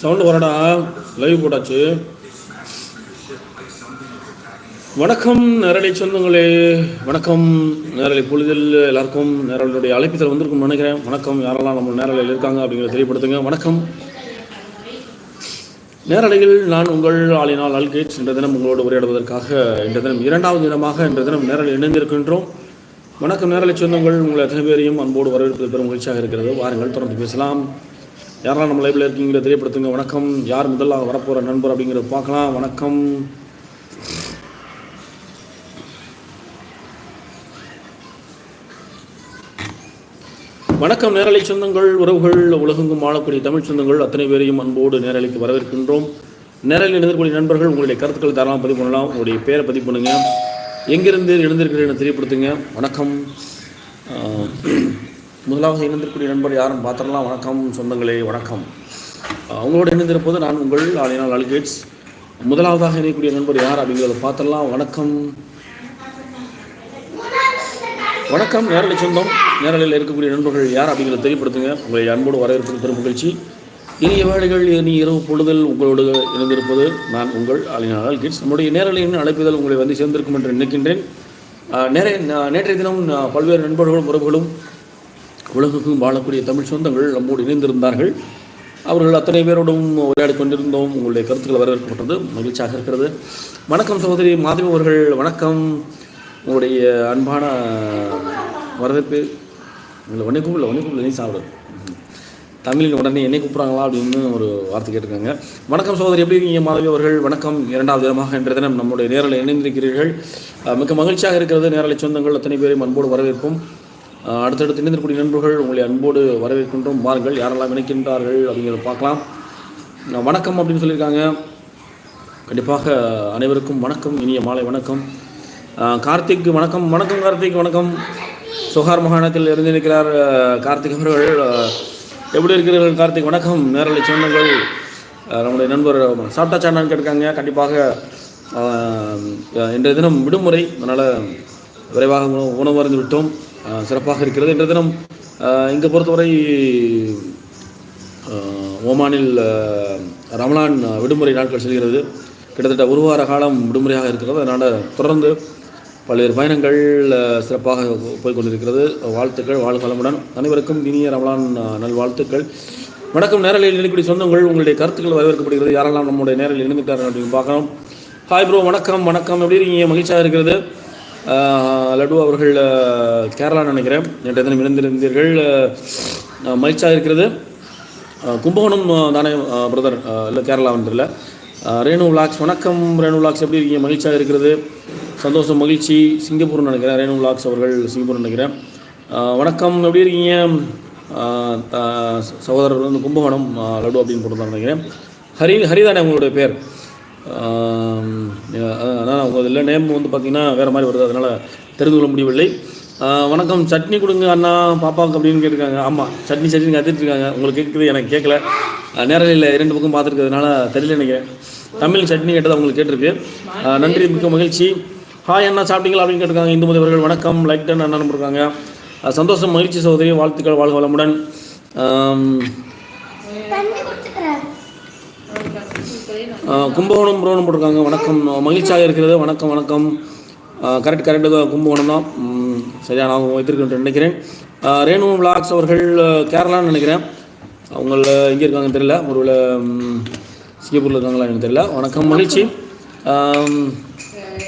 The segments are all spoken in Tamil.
சவுண்டு வரடா லைவ் போட்டாச்சு. வணக்கம் நேரலை சொந்தங்களே. வணக்கம் நேரலை பொழுதில் எல்லாருக்கும் நேரலுடைய அழைப்பத்தில் வந்திருக்கும் நினைக்கிறேன். வணக்கம் யாரெல்லாம் நம்ம நேரலையில் இருக்காங்க அப்படிங்கிறத தெரியப்படுத்துங்க. வணக்கம். நேரலையில் நான் உங்கள் ஆளினால் அல்கேட்ஸ் இன்ற தினம் உங்களோடு உரையாடுவதற்காக இன்ற தினம் இரண்டாவது தினமாக இன்ற தினம் நேரலை இணைந்திருக்கின்றோம். வணக்கம் நேரலை சொந்தங்கள். உங்களை எத்தனை பேரையும் அன்போடு வரவேற்பது பெரும் மகிழ்ச்சியாக இருக்கிறது. வாருங்கள் தொடர்ந்து பேசலாம். யாரெல்லாம் நம்ம லைவில் இருக்கீங்களோ தெரியப்படுத்துங்க. வணக்கம். யார் முதல்ல வரப்போகிற நண்பர் அப்படிங்கிறத பார்க்கலாம். வணக்கம். வணக்கம் நேரலை சொந்தங்கள் உறவுகள் உலகெங்கும் வாழக்கூடிய தமிழ் சொந்தங்கள். அத்தனை பேரையும் அன்போடு நேரலைக்கு வரவேற்கின்றோம். நேரலில் இணைந்திருக்கக்கூடிய நண்பர்கள் உங்களுடைய கருத்துக்களை தாராளமாக பதிவு பண்ணலாம். உங்களுடைய பேரை பதிவு பண்ணுங்க. எங்கிருந்து என தெரியப்படுத்துங்க. வணக்கம். முதலாக முதலாவது இணைந்திருக்கக்கூடிய நண்பர் யாரும் பார்த்துடலாம். வணக்கம் சொந்தங்களே வணக்கம். அவங்களோட இணைந்திருப்பது நான் உங்கள் ஆளினால் அல்கேட்ஸ் முதலாவதாக இணையக்கூடிய நண்பர் யார் அப்படிங்கிறத பார்த்துடலாம். வணக்கம். வணக்கம். நேரலை சொந்தம். நேரலையில் இருக்கக்கூடிய நண்பர்கள் யார் அப்படிங்கிறத தெரியப்படுத்துங்க. உங்களை அன்போடு வரவேற்பது பெரும் மகிழ்ச்சி. இனிய வேலைகள் இனி இரவு பொழுதில் உங்களோடு இணைந்திருப்பது நான் உங்கள் அலினால் கிட்ஸ் நம்முடைய நேரலையின் அழைப்புதல் உங்களை வந்து சேர்ந்திருக்கும் என்று நினைக்கின்றேன். ஆஹ், நேரே நேற்றைய தினம் பல்வேறு நண்பர்களும் உறவுகளும் உலகுக்கும் வாழக்கூடிய தமிழ் சொந்தங்கள் நம்மோடு இணைந்திருந்தார்கள். அவர்கள் அத்தனை பேரோடும் உரையாடி கொண்டிருந்தோம். உங்களுடைய கருத்துக்கள் வரவேற்கப்பட்டது மகிழ்ச்சியாக இருக்கிறது. வணக்கம் சகோதரி மாதவி அவர்கள் வணக்கம். உங்களுடைய அன்பான வரவேற்பு. உங்களை உடனே இல்லை உடனே இல்லை நீ சாப்பிடு. தமிழில் உடனே என்னை கூப்பிட்றாங்களா அப்படின்னு ஒரு வார்த்தை கேட்டிருக்காங்க. வணக்கம் சகோதரி எப்படி இருக்கீங்க? மாதவி அவர்கள் வணக்கம். இரண்டாவது தினமாக இன்றைய தினம் நம்முடைய நேரலை இணைந்திருக்கிறீர்கள். மிக மகிழ்ச்சியாக இருக்கிறது. நேரலை சொந்தங்கள் அத்தனை பேரையும் அன்போடு வரவேற்போம். அடுத்தடுத்து இணைந்திருக்கூடிய நண்பர்கள் உங்களை அன்போடு வரவேற்கின்றோம். வாருங்கள் யாரெல்லாம் இணைக்கின்றார்கள் அப்படிங்கிறத பார்க்கலாம். வணக்கம் அப்படின்னு சொல்லியிருக்காங்க. கண்டிப்பாக அனைவருக்கும் வணக்கம். இனிய மாலை வணக்கம். கார்த்திக் வணக்கம். வணக்கம் கார்த்திக். வணக்கம். சுகார் மாகாணத்தில் இருந்து இருக்கிறார் கார்த்திக் அவர்கள். எப்படி இருக்கிறீர்கள்? கார்த்திக் வணக்கம். நேரலை சொன்னங்கள் நம்முடைய நண்பர் சாப்பிட்டாச்சாண்டான்னு கேட்காங்க கண்டிப்பாக இன்றைய தினம் விடுமுறை. அதனால் விரைவாக உணவு உணவு விட்டோம். சிறப்பாக இருக்கிறது. இன்றைய தினம் இங்கே பொறுத்தவரை ஓமானில் ரமலான் விடுமுறை நாட்கள் செல்கிறது. கிட்டத்தட்ட ஒரு வார காலம் விடுமுறையாக இருக்கிறது. அதனால் தொடர்ந்து பல்வேறு பயணங்கள் சிறப்பாக போய்கொண்டிருக்கிறது. வாழ்த்துக்கள் வாழ்க வளமுடன் அனைவருக்கும் இனிய ரமலான் நல்வாழ்த்துக்கள். வணக்கம். நேரலில் இணைக்கூடிய சொந்தங்கள் உங்களுடைய கருத்துக்கள் வரவேற்கப்படுகிறது. யாரெல்லாம் நம்முடைய நேரில் இணைந்துட்டார்கள் அப்படின்னு பார்க்கணும் ஹாய் ப்ரோ வணக்கம். வணக்கம். எப்படி இருக்கீங்க? மகிழ்ச்சியாக இருக்கிறது. லடு லட்டு அவர்கள் கேரளா நினைக்கிறேன். நேற்று தினம் இணைந்திருந்தீர்கள் மகிழ்ச்சியாக இருக்கிறது. கும்பகோணம் தானே பிரதர் இல்லை கேரளா வந்துடல ரேணு விலாக்ஸ் வணக்கம். ரேணு விலாக்ஸ் எப்படி இருக்கீங்க? மகிழ்ச்சியாக இருக்கிறது. சந்தோஷம் மகிழ்ச்சி. சிங்கப்பூர்னு நினைக்கிறேன். ரேணு விலாக்ஸ் அவர்கள் சிங்கப்பூர் நினைக்கிறேன். வணக்கம். எப்படி இருக்கீங்க? த- சகோதரர் வந்து கும்பகோணம் லடு அப்படின்னு போட்டு நினைக்கிறேன். ஹரி ஹரிதானே உங்களுடைய பேர்? அதான் உங்கள் இதில் நேம் வந்து பார்த்திங்கன்னா வேறு மாதிரி வருது. அதனால் தெரிந்து கொள்ள முடியவில்லை. வணக்கம். சட்னி கொடுங்க அண்ணா. பாப்பாவுக்கு அப்படின்னு கேட்டிருக்காங்க. ஆமாம் சட்னி சட்னி கற்றுட்ருக்காங்க உங்களுக்கு கேட்குது எனக்கு கேட்கல. நேரில் இரண்டு பக்கம் பார்த்துருக்கிறதுனால தெரியல நினைக்கிறேன். தமிழ் சட்னி கேட்டது அவங்களுக்கு கேட்டிருக்கு. நன்றி. மிக்க மகிழ்ச்சி. ஹாய் அண்ணா சாப்பிட்டீங்களா அப்படின்னு கேட்டிருக்காங்க. இந்து முதல்வர்கள் வணக்கம். லைக் டன் அண்ணா இருக்காங்க சந்தோஷம் மகிழ்ச்சி சகோதரி. வாழ்த்துக்கள் வாழ்க வளமுடன். கும்பகோணம் புரோணம் போட்டிருக்காங்க. வணக்கம். மகிழ்ச்சியாக இருக்கிறது. வணக்கம் வணக்கம். கரெக்ட் கரெக்டு கும்பகோணம் தான். சரியா நான் வைத்திருக்கேன் நினைக்கிறேன். ரேணு விலாக்ஸ் அவர்கள் கேரளான்னு நினைக்கிறேன். அவங்கள எங்கே இருக்காங்கன்னு தெரியல. ஒருவேளை சிங்கப்பூரில் இருக்காங்களா எனக்கு தெரியல. வணக்கம் மகிழ்ச்சி.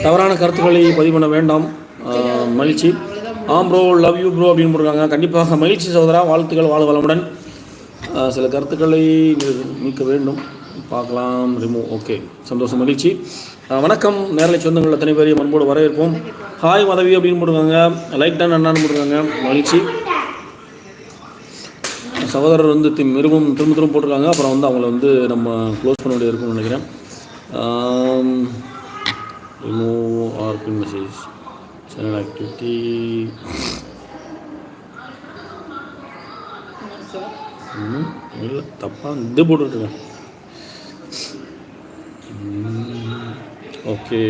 தவறான கருத்துக்களை பதிவு பண்ண வேண்டாம். மகிழ்ச்சி. ஆம் ப்ரோ லவ் யூ ப்ரோ அப்படின்னு போட்டிருக்காங்க. கண்டிப்பாக மகிழ்ச்சி சகோதரா வாழ்த்துக்கள் வாழ் வளமுடன். சில கருத்துக்களை நீக்க வேண்டும். பார்க்கலாம் ரிமூவ் ஓகே சந்தோஷம் மகிழ்ச்சி. வணக்கம். நேரலை சொந்தங்கள் அத்தனை பேரையும் அன்போடு வரவேற்போம். ஹாய் மதவி அப்படின்னு போடுவாங்க லைக் டன் அண்ணான்னு போட்டுருக்காங்க. மகிழ்ச்சி. சகோதரர் வந்து தி மிருகம் திரும்ப திரும்ப போட்டிருக்காங்க. அப்புறம் வந்து அவங்கள வந்து நம்ம க்ளோஸ் பண்ண வேண்டியது இருக்கும்னு நினைக்கிறேன். Remove or pin message channel activity இல்லை தப்பாக இது போட்டுருக்கேன். Hmm, ஓகே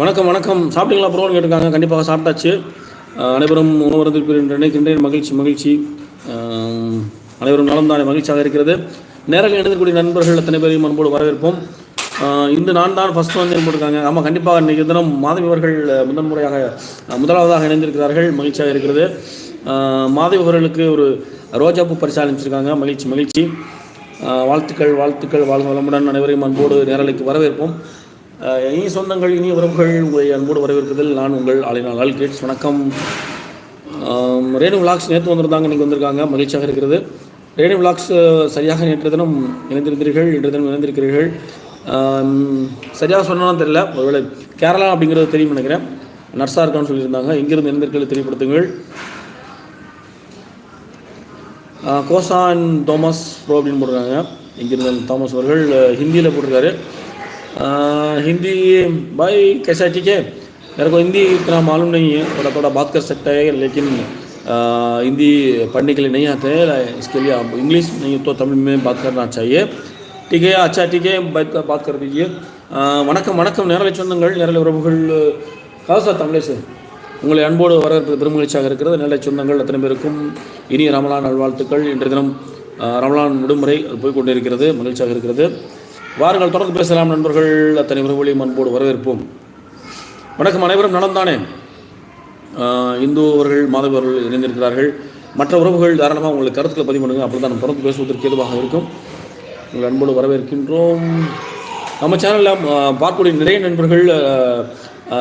வணக்கம் வணக்கம். சாப்பிட்டீங்களா ப்ரோன்னு கேட்டிருக்காங்க. கண்டிப்பாக சாப்பிட்டாச்சு. அனைவரும் உணவருந்திருப்பீர்கள் நினைக்கின்றேன். மகிழ்ச்சி மகிழ்ச்சி. அனைவரும் நலம் தானே மகிழ்ச்சியாக இருக்கிறது. நேரில் எழுதக்கூடிய நண்பர்கள் அத்தனை பேரையும் அன்போடு வரவேற்போம். இந்த நான் தான் ஃபஸ்ட் வந்து போட்டிருக்காங்க. ஆமாம் கண்டிப்பாக இன்றைக்கு தினம் மாதவி அவர்கள் முதன் முறையாக முதலாவதாக இணைந்திருக்கிறார்கள். மகிழ்ச்சியாக இருக்கிறது. மாதவி அவர்களுக்கு ஒரு ரோஜாப்பூ பரிசு அனுப்பிச்சிருக்காங்க. மகிழ்ச்சி மகிழ்ச்சி. வாழ்த்துக்கள் வாழ்த்துக்கள். வாழ்க வளமுடன் அனைவரையும் அன்போடு நேரலைக்கு வரவேற்போம். இனி சொந்தங்கள் இனி உறவுகள் உங்களை அன்போடு வரவேற்பதில் நான் உங்கள் ஆளினால் ஆல் கேட்ஸ் வணக்கம் ரேணு விளாக்ஸ் நேற்று வந்திருந்தாங்க இன்றைக்கி வந்திருக்காங்க. மகிழ்ச்சியாக இருக்கிறது. ரேணு விளாக்ஸ் சரியாக நேற்று தினம் இணைந்திருந்தீர்கள். இன்று தினம் இணைந்திருக்கிறீர்கள். சரியாக சொன்னாலும் தெரியல ஒருவேளை கேரளா அப்படிங்கிறது தெரியும் நினைக்கிறேன் நர்ஸாக இருக்கான்னு சொல்லியிருந்தாங்க எங்கிருந்து இணைந்திருக்கிறது தெரியப்படுத்துங்கள் ஆ, கோசான் தோமஸ் ப்ரோ அப்படின்னு போட்டிருக்காங்க இங்கிருந்து தாமஸ் அவர்கள் ஹிந்தியில் போட்டிருக்காரு आ, हिंदी भाई कैसा है ठीक है मेरे को हिंदी इतना मालूम नहीं है थोड़ा थोड़ा बात कर सकता है लेकिन आ, हिंदी पढ़ने के लिए नहीं आते हैं इसके लिए आप इंग्लिश नहीं तो तमिल में बात करना चाहिए ठीक है अच्छा ठीक है बात बात कर दीजिए आ, வணக்கம் வணக்கம் நேரலை சொந்தங்கள் நேரலை உறவுகள் காசா தமிழேசு உங்களை அன்போடு வரவேற்பது பெருமகிழ்ச்சியாக இருக்கிறது நல்ல சொந்தங்கள் அத்தனை பேருக்கும் இனிய ரமலான் நல்வாழ்த்துக்கள் இன்றைய தினம் ஆ, ரமலான் விடுமுறை அது போய் கொண்டிருக்கிறது மகிழ்ச்சியாக இருக்கிறது வாருங்கள் தொடர்ந்து பேசலாம் நண்பர்கள் அத்தனை உறவுகளையும் அன்போடு வரவேற்போம் வணக்கம் அனைவரும் நலம்தானே ஆஹ் இந்து அவர்கள் மாதவி அவர்கள் இணைந்திருக்கிறார்கள் மற்ற உறவுகள் தாராளமாக உங்களுக்கு கருத்துக்களை பதிவு பண்ணுங்க அப்படி தான் நம்ம தொடர்ந்து பேசுவதற்கு ஏதுவாக இருக்கும் உங்கள் அன்போடு வரவேற்கின்றோம். நம்ம சேனலில் பார்க்கக்கூடிய நிறைய நண்பர்கள்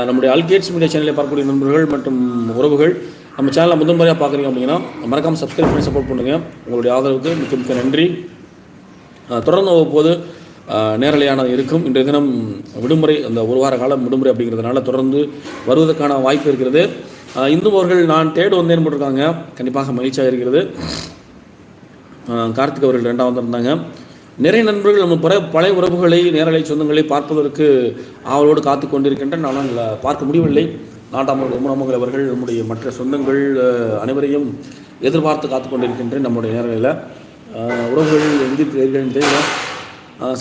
நம்முடைய அல்கேட்ஸ் மீடியா சேனலில் பார்க்கக்கூடிய நண்பர்கள் மற்றும் உறவுகள் நம்ம சேனலை முதன் முறையாக பார்க்குறீங்க அப்படின்னா மறக்காமல் சப்ஸ்கிரைப் பண்ணி சப்போர்ட் பண்ணுங்கள் உங்களுடைய ஆதரவுக்கு மிக்க மிக்க நன்றி. தொடர்ந்து அவ்வப்போது ஆஹ், நேரலையானது இருக்கும். இன்றைய தினம் விடுமுறை அந்த ஒரு வார காலம் விடுமுறை அப்படிங்கிறதுனால தொடர்ந்து வருவதற்கான வாய்ப்பு இருக்கிறது. ஆஹ், இந்து அவர்கள் நான் தேடு வந்தேன் போட்டிருக்காங்க. கண்டிப்பாக மகிழ்ச்சியாக இருக்கிறது. கார்த்திக் அவர்கள் ரெண்டாவது வந்திருந்தாங்க. நிறைய நண்பர்கள் நம்ம பழைய பழைய உறவுகளை நேரலை சொந்தங்களை பார்ப்பதற்கு ஆவலோடு காத்து கொண்டிருக்கின்றன ஆனால் பார்க்க முடியவில்லை. நாட்டாமல் உமரமங்கள் அவர்கள் நம்முடைய மற்ற சொந்தங்கள் அனைவரையும் எதிர்பார்த்து காத்து கொண்டிருக்கின்றேன் நம்முடைய நேரலையில். உறவுகள் எங்கிருக்கிறீர்கள் தெரியல.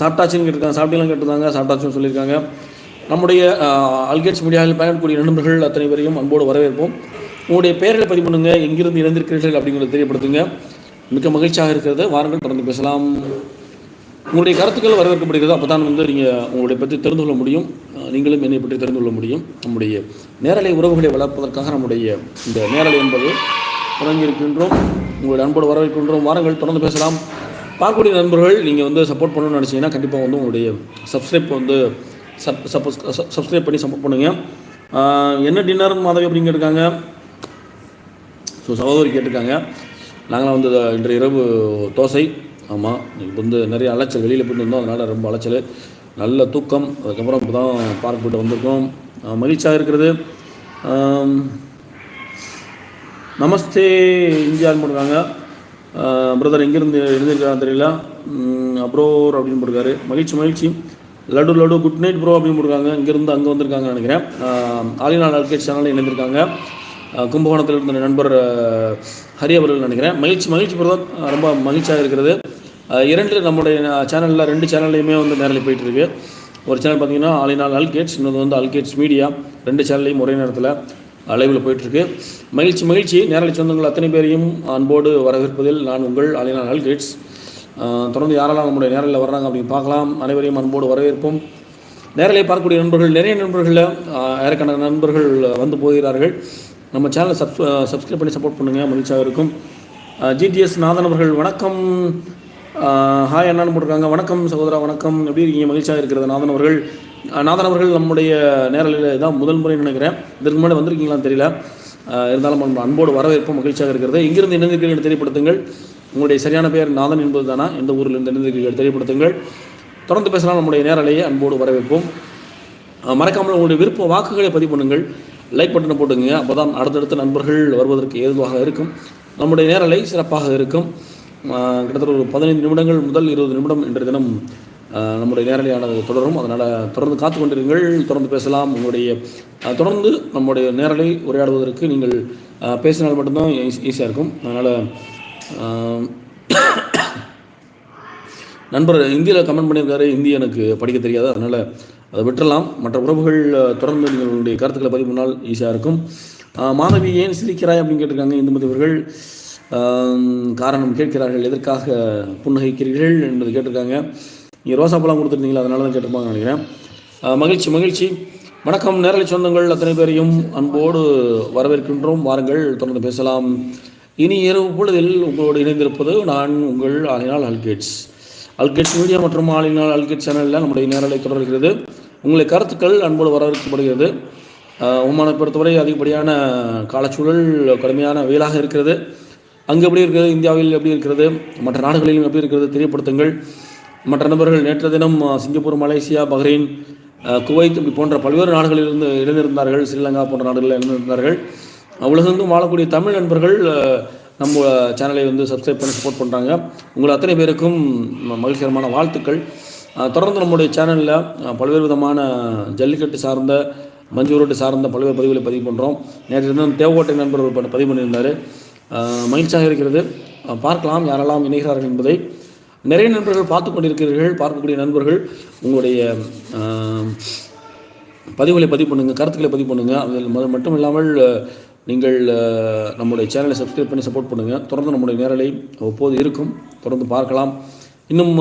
சாப்பிட்டாச்சுன்னு கேட்டிருக்காங்க சாப்பிட்டீங்களாம் கேட்டிருந்தாங்க சாப்பிட்டாச்சுன்னு சொல்லியிருக்காங்க. நம்முடைய அல்கேட்ஸ் மீடியாவில் பயன்படக்கூடிய நண்பர்கள் அத்தனை பேரையும் அன்போடு வரவேற்போம். உங்களுடைய பெயர்களை பதிவு பண்ணுங்க எங்கிருந்து இணைந்திருக்கிறீர்கள் அப்படிங்கிறத தெரியப்படுத்துங்க. மிக மகிழ்ச்சியாக இருக்கிறது. வாருங்கள் தொடர்ந்து பேசலாம். உங்களுடைய கருத்துக்கள் வரவேற்கப்படுகிறது. அப்போ தான் வந்து நீங்கள் உங்களுடைய பற்றி தெரிந்து கொள்ள முடியும். நீங்களும் என்னை பற்றி தெரிந்து கொள்ள முடியும். நம்முடைய நேரலை உறவுகளை வளர்ப்பதற்காக நம்முடைய இந்த நேரலை என்பது தொடங்கியிருக்கின்றோம். உங்களுடைய அன்போடு வரவேற்கின்றோம். வாரங்கள் தொடர்ந்து பேசலாம். பார்க்கக்கூடிய நண்பர்கள் நீங்கள் வந்து சப்போர்ட் பண்ணணும்னு நினச்சிங்கன்னா கண்டிப்பாக வந்து உங்களுடைய சப்ஸ்கிரைப் வந்து சப் சப்போஸ் சப்ஸ்கிரைப் பண்ணி சப்போர்ட் பண்ணுங்கள் என்ன டின்னர் மாதவி அப்படின்னு இருக்காங்க ஸோ சகோதரி கேட்டிருக்காங்க. நாங்களாம் வந்து இன்று இரவு தோசை. ஆமாம் இப்போ வந்து நிறைய அலைச்சல் வெளியில் போயிட்டு வந்தோம். அதனால் ரொம்ப அலைச்சல். நல்ல தூக்கம். அதுக்கப்புறம் இப்போ தான் பார்க் போயிட்டு வந்திருக்கோம். மகிழ்ச்சியாக இருக்கிறது. நமஸ்தே இந்தியான்னு போட்டுருக்காங்க பிரதர் எங்கேருந்து எழுந்திருக்காங்க தெரியல. அப்ரோர் அப்படின்னு போட்டிருக்காரு. மகிழ்ச்சி மகிழ்ச்சி. Ladu Ladu good night bro அப்படின்னு போட்டிருக்காங்க. இங்கேருந்து அங்கே வந்திருக்காங்கன்னு நினைக்கிறேன். ஆலினால் அல்கேட் சேனலில் இணைந்திருக்காங்க. கும்பகோணத்தில் இருந்த நண்பர் ஹரி அவர்கள் நினைக்கிறேன். மகிழ்ச்சி மகிழ்ச்சி பிரதர் ரொம்ப மகிழ்ச்சியாக இருக்கிறது. இரண்டு நம்முடைய சேனலில் ரெண்டு சேனல்லையுமே வந்து நேரில் போயிட்டுருக்கு. ஒரு சேனல் பார்த்தீங்கன்னா ஆலினால் அல்கேட்ஸ் இன்னொரு வந்து அல்கேட்ஸ் மீடியா ரெண்டு சேனல்லையும் ஒரே நேரத்தில் லைவில் போயிட்டுருக்கு. மகிழ்ச்சி மகிழ்ச்சி. நேரலை சொந்தங்கள் அத்தனை பேரையும் அன்போடு வரவேற்பதில் நான் உங்கள் ஆலினால் அல்கேட்ஸ் தொடர்ந்து யாரெல்லாம் நம்முடைய நேரில் வர்றாங்க அப்படின்னு பார்க்கலாம். அனைவரையும் அன்போடு வரவேற்போம். நேரலை பார்க்கக்கூடிய நண்பர்கள் நிறைய நண்பர்களில் ஆயிரக்கணக்கான நண்பர்கள் வந்து போகிறார்கள். நம்ம சேனலை சப்ஸ் சப்ஸ்கிரைப் பண்ணி சப்போர்ட் பண்ணுங்கள் மகிழ்ச்சியாக இருக்கும். ஜிடிஎஸ் நாதன் அவர்கள் வணக்கம். ஹாய் அண்ணான்னு போட்டிருக்காங்க. வணக்கம் சகோதரா வணக்கம். எப்படி இருக்கீங்க? மகிழ்ச்சியாக இருக்கிறது. நாதன் அவர்கள் நாதன் அவர்கள் நம்முடைய நேரலையில் தான் முதல் முறை நினைக்கிறேன். இதற்கு முன்னாடி வந்திருக்கீங்களான்னு தெரியல. இருந்தாலும் நம்ம அன்போடு வரவேற்பு மகிழ்ச்சியாக இருக்கிறது. இங்கிருந்து இணைந்திருக்கிறீர்கள் தெரியப்படுத்துங்கள். உங்களுடைய சரியான பெயர் நாதன் என்பது தானா எந்த ஊரில் இருந்து இணைந்திருக்கிறீர்கள் தெரியப்படுத்துங்கள். தொடர்ந்து பேசலாம் நம்முடைய நேரலையை. அன்போடு வரவேற்போம். மறக்காமல் உங்களுடைய விருப்ப வாக்குகளை பதிவு பண்ணுங்கள். லைக் பட்டனை போட்டுங்க அப்போ தான் அடுத்தடுத்த நண்பர்கள் வருவதற்கு ஏதுவாக இருக்கும். நம்முடைய நேரலை சிறப்பாக இருக்கும். கிட்டத்தட்ட ஒரு பதினைந்து நிமிடங்கள் முதல் இருபது நிமிடம் இன்றைய தினம் நம்முடைய நேரலையானது தொடரும். அதனால் தொடர்ந்து காத்து கொண்டிருங்கள் தொடர்ந்து பேசலாம். உங்களுடைய தொடர்ந்து நம்முடைய நேரலை உரையாடுவதற்கு நீங்கள் பேசினால் மட்டும்தான் ஈஸியாக இருக்கும். அதனால் நண்பர் இந்தியில் கமெண்ட் பண்ணியிருக்காரு. ஹிந்தி எனக்கு படிக்க தெரியாது. அதனால் அதை விட்டுறலாம். மற்ற உறவுகள் தொடர்ந்து நீங்கள் உங்களுடைய கருத்துக்களை பதிவு பண்ணால் ஈஸியாக இருக்கும் மாணவி ஏன் சிரிக்கிறாய் அப்படின்னு கேட்டிருக்காங்க இந்துமதி அவர்கள் காரணம் கேட்கிறார்கள் எதற்காக புன்னகைக்கிறீர்கள் என்பது கேட்டிருக்காங்க. நீங்கள் ரோசா பழம் கொடுத்துருந்தீங்களா? அதனால தான் கேட்டிருப்பாங்க நினைக்கிறேன் மகிழ்ச்சி மகிழ்ச்சி. வணக்கம் நேரலை சொந்தங்கள் அத்தனை பேரையும் அன்போடு வரவேற்கின்றோம். வாருங்கள் தொடர்ந்து பேசலாம். இனி இரவு பொழுதில் உங்களோடு இணைந்திருப்பது நான் உங்கள் ஆலினால் அல்கேட்ஸ் அல்கேட்ஸ் மீடியா மற்றும் ஆலினால் அல்கேட்ஸ் சேனலில் நம்முடைய நேரலை தொடர்கிறது. உங்களை கருத்துக்கள் அன்போடு வரவேற்கப்படுகிறது. உமானை பொறுத்தவரை அதிகப்படியான காலச்சூழல் கடுமையான வெயிலாக இருக்கிறது. அங்கு எப்படி இருக்கிறது? இந்தியாவில் எப்படி இருக்கிறது? மற்ற நாடுகளிலும் எப்படி இருக்கிறது? தெரியப்படுத்துங்கள். மற்ற நபர்கள் நேற்று தினம் சிங்கப்பூர் மலேசியா பஹ்ரைன் குவைத் இப்படி போன்ற பல்வேறு நாடுகளிலிருந்து இணைந்திருந்தார்கள். ஸ்ரீலங்கா போன்ற நாடுகளில் இணைந்திருந்தார்கள். உலகெங்கும் வாழக்கூடிய தமிழ் நண்பர்கள் நம்ம சேனலை வந்து சப்ஸ்கிரைப் பண்ணி சப்போர்ட் பண்ணுறாங்க உங்கள் அத்தனை பேருக்கும் ம- மகிழ்ச்சிகரமான வாழ்த்துக்கள். தொடர்ந்து நம்முடைய சேனலில் பல்வேறு விதமான ஜல்லிக்கட்டு சார்ந்த மஞ்சூரோட்டு சார்ந்த பல்வேறு பதிவுகளை பதிவு பண்ணுறோம் நேற்று தினம் தேவகோட்டை நண்பர் பதிவு பண்ணியிருந்தார். மகிழ்ச்சியாக இருக்கிறது. பார்க்கலாம் யாரெல்லாம் இணைகிறார்கள் என்பதை. நிறைய நண்பர்கள் பார்த்து கொண்டிருக்கிறீர்கள். பார்க்கக்கூடிய நண்பர்கள் உங்களுடைய பதிவுகளை பதிவு பண்ணுங்கள் கருத்துக்களை பதிவு பண்ணுங்கள் அதில் மட்டும் இல்லாமல் நீங்கள் நம்முடைய சேனலை சப்ஸ்கிரைப் பண்ணி சப்போர்ட் பண்ணுங்கள் தொடர்ந்து நம்முடைய நேரலை ஒப்போது இருக்கும். தொடர்ந்து பார்க்கலாம். இன்னும்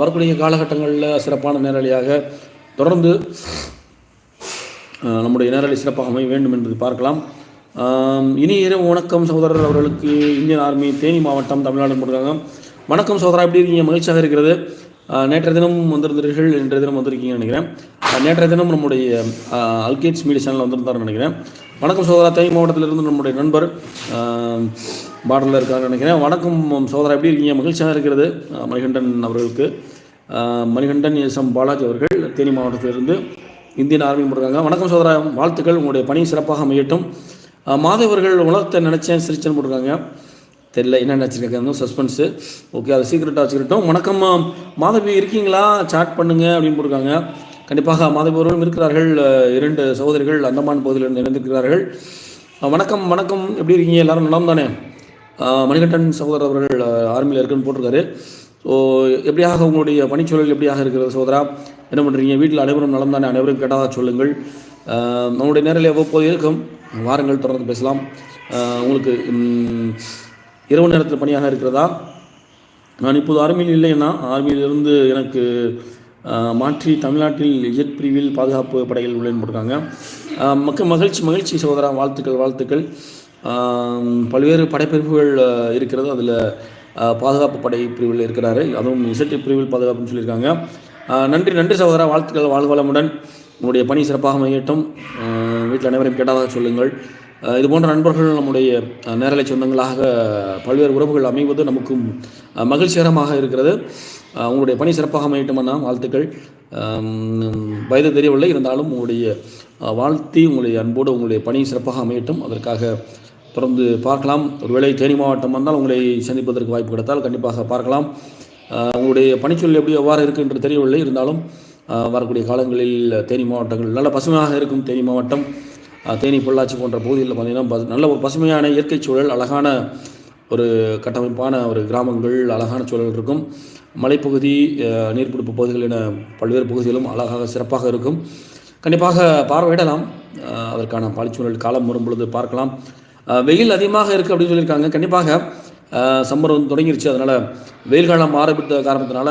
வரக்கூடிய காலகட்டங்களில் சிறப்பான நேரலையாக தொடர்ந்து நம்முடைய நேரலை சிறப்பாக அமைய வேண்டும் என்பதை பார்க்கலாம். இனி இரவு வணக்கம் சகோதரர் அவர்களுக்கு இந்தியன் ஆர்மி தேனி மாவட்டம் தமிழ்நாடு போட்டிருக்காங்க வணக்கம் சகோதரா எப்படி இருக்கீங்க? மகிழ்ச்சியாக இருக்கிறது. நேற்றைய தினம் வந்திருந்தீர்கள் இன்றைய தினம் வந்திருக்கீங்கன்னு நினைக்கிறேன். நேற்றைய தினம் நம்முடைய அல்கேட்ஸ் மீடியா சேனல் வந்திருந்தாருன்னு நினைக்கிறேன். வணக்கம் சகோதரா தேனி மாவட்டத்திலிருந்து நம்முடைய நண்பர் பாடலில் இருக்காங்கன்னு நினைக்கிறேன். வணக்கம் சகோதரா எப்படி இருக்கீங்க? மகிழ்ச்சியாக இருக்கிறது மணிகண்டன் அவர்களுக்கு. மணிகண்டன் எஸ் எம் பாலாஜி அவர்கள் தேனி மாவட்டத்திலிருந்து இந்தியன் ஆர்மி போட்டிருக்காங்க வணக்கம் சகோதரா வாழ்த்துக்கள். உங்களுடைய பணி சிறப்பாக அமையட்டும். மாதவர்கள் உலகத்தை நினச்சேன் சிரிச்சேன்னு போட்டிருக்காங்க. தெரியல என்ன நினச்சிருக்காங்க. சஸ்பென்ஸு ஓகே அதை சீக்கிரட்டாக வச்சுக்கிட்டோம். வணக்கம் மாதவி இருக்கீங்களா? சாட் பண்ணுங்க அப்படின்னு போட்டிருக்காங்க. கண்டிப்பாக மாதவியவர்களும் இருக்கிறார்கள். இரண்டு சகோதரிகள் அந்தமான் பகுதியிலிருந்து இணைந்திருக்கிறார்கள். வணக்கம் வணக்கம். எப்படி இருக்கீங்க? எல்லாரும் நலம் தானே மணிகண்டன் சகோதரர் அவர்கள் ஆர்மியில் இருக்குன்னு போட்டிருக்காரு. ஸோ எப்படியாக உங்களுடைய பணிச்சூழல் எப்படியாக இருக்கிறது சகோதரா? என்ன பண்ணுறீங்க வீட்டில் அனைவரும் நலம் தானே அனைவரும் கேட்டால் சொல்லுங்கள். நம்முடைய நேரில் அவ்வப்போது இருக்கும் வாரங்கள் தொடர்ந்து பேசலாம். உங்களுக்கு இரவு நேரத்தில் பணியாக இருக்கிறதா? நான் இப்போது ஆர்மியில் இல்லைன்னா ஆர்மியிலிருந்து எனக்கு மாற்றி தமிழ்நாட்டில் எஜெட் பிரிவில் பாதுகாப்பு படைகள் உள்ளேன்னு போட்டிருக்காங்க. மக்க மகிழ்ச்சி மகிழ்ச்சி சகோதரா வாழ்த்துக்கள் வாழ்த்துக்கள். பல்வேறு படைப்பிரிவுகள் இருக்கிறது. அதில் பாதுகாப்பு படை பிரிவில் இருக்கிறாரு. அதுவும் இசட்டி பிரிவில் பாதுகாப்புன்னு சொல்லியிருக்காங்க. நன்றி நன்றி சகோதரா. வாழ்த்துக்கள் வாழ்வளமுடன். உங்களுடைய பணி சிறப்பாக மையட்டும் வீட்டில் அனைவரையும் கேட்டதாக சொல்லுங்கள். இது போன்ற நண்பர்கள் நம்முடைய நேரலை சொந்தங்களாக பல்வேறு உறவுகள் அமைவது நமக்கும் மகிழ்ச்சிகரமாக இருக்கிறது. உங்களுடைய பணி சிறப்பாக அமையட்டுமண்ணா வாழ்த்துக்கள். வயது தெரியவில்லை. இருந்தாலும் உங்களுடைய வாழ்த்தி உங்களுடைய அன்போடு உங்களுடைய பணி சிறப்பாக அமையட்டும். அதற்காக தொடர்ந்து பார்க்கலாம். ஒருவேளை தேனி மாவட்டம் வந்தால் உங்களை சந்திப்பதற்கு வாய்ப்பு கிடைத்தால் கண்டிப்பாக பார்க்கலாம். உங்களுடைய பணிச்சூழல் எப்படி எவ்வாறு இருக்கு என்று தெரியவில்லை. இருந்தாலும் வரக்கூடிய காலங்களில் தேனி மாவட்டங்கள் நல்ல பசுமையாக இருக்கும். தேனி மாவட்டம் தேனி பொள்ளாச்சி போன்ற பகுதிகளில் பார்த்திங்கன்னா நல்ல ஒரு பசுமையான இயற்கை சூழல் அழகான ஒரு கட்டமைப்பான ஒரு கிராமங்கள் அழகான சூழல் இருக்கும். மலைப்பகுதி அஹ், நீர்பிடிப்பு பகுதிகள் என பல்வேறு பகுதிகளும் அழகாக சிறப்பாக இருக்கும். கண்டிப்பாக பார்வையிடலாம். அதற்கான பாலிச்சூழல் காலம் வரும் பொழுது பார்க்கலாம். வெயில் அதிகமாக இருக்குது அப்படின்னு சொல்லியிருக்காங்க. கண்டிப்பாக சம்மர் வந்து தொடங்கிருச்சு. அதனால் வெயில் காலம் ஆரம்பித்த காரணத்தினால